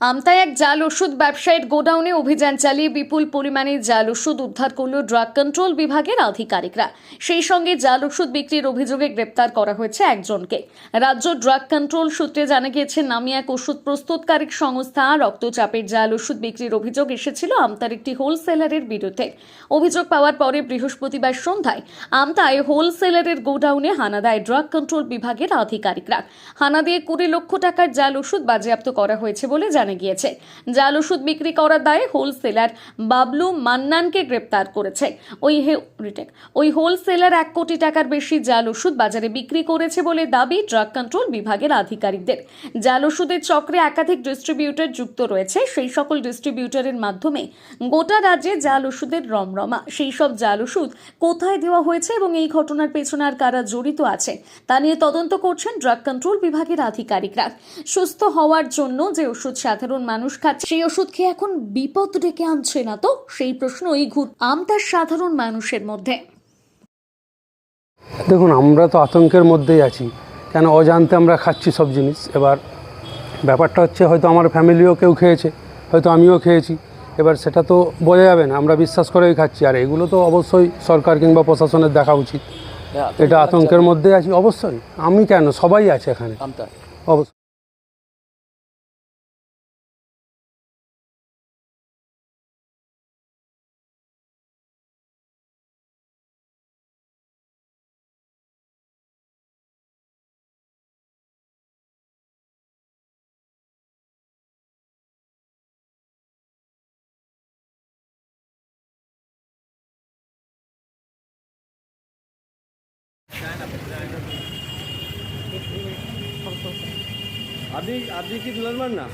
আমতায় এক জাল ওষুধ ব্যবসায়ীর গোডাউনে অভিযান চালিয়ে বিপুল পরিমাণে জাল ওষুধ উদ্ধার করল ড্রাগ কন্ট্রোল বিভাগের আধিকারিকরা। সেই সঙ্গে জাল ওষুধ বিক্রির অভিযোগে গ্রেপ্তার করা হয়েছে একজনকে। রাজ্য ড্রাগ কন্ট্রোল সূত্রে জানা গিয়েছে, নামি এক ওষুধ প্রস্তুতকারী সংস্থা রক্তচাপের জাল ওষুধ বিক্রির অভিযোগ এসেছিল আমতার একটি হোলসেলারের বিরুদ্ধে। অভিযোগ পাওয়ার পরে বৃহস্পতিবার সন্ধ্যায় আমতায় হোলসেলারের গোডাউনে হানা দেয় ড্রাগ কন্ট্রোল বিভাগের আধিকারিকরা। হানা দিয়ে কুড়ি লক্ষ টাকার জাল ওষুধ বাজেয়াপ্ত করা হয়েছে বলে জানা গিয়েছে। জাল ওষুধ বিক্রি করার দায়ে হোলসেলার বাবলু মান্নানকে গ্রেপ্তার করেছে। ওই রিটেক, ওই হোলসেলার এক কোটি টাকার বেশি জাল ওষুধ বাজারে বিক্রি করেছে বলে দাবি ড্রাগ কন্ট্রোল বিভাগের আধিকারিকদের। জাল ওষুধের চক্রে একাধিক ডিস্ট্রিবিউটর যুক্ত রয়েছে। সেই সকল ডিস্ট্রিবিউটরের মাধ্যমে গোটা রাজ্যে জাল ওষুধের রমরমা। সেই সব জাল ওষুধ কোথায় দেওয়া হয়েছে এবং এই ঘটনার পেছনে আর কারা জড়িত আছে, তা নিয়ে তদন্ত করছেন ড্রাগ কন্ট্রোল বিভাগের আধিকারিকরা। সুস্থ হওয়ার জন্য যে ওষুধ সাধারণ মানুষ খাচ্ছে। সেই ওষুধ খেয়ে এখন বিপদ ডেকে আনছে না তো? সেই প্রশ্নই ঘুর আমতার সাধারণ মানুষের মধ্যে। দেখুন আমরা তো আতঙ্কের মধ্যেই আছি। কেন অজান্তে আমরা খাচ্ছি সব জিনিস। এবার ব্যাপারটা হচ্ছে হয়তো আমার ফ্যামিলিও কেউ খেয়েছে হয়তো আমিও খেয়েছি। এবার সেটা তো বোঝা যাবে না আমরা বিশ্বাস করেই খাচ্ছি। আর এগুলো তো অবশ্যই সরকার কিংবা প্রশাসনের দেখা উচিত। এটা আতঙ্কের মধ্যে আছি। অবশ্যই। আমি কেন? সবাই আছে এখানে। অবশ্যই। আপনি আপনি কি দুলাল মার না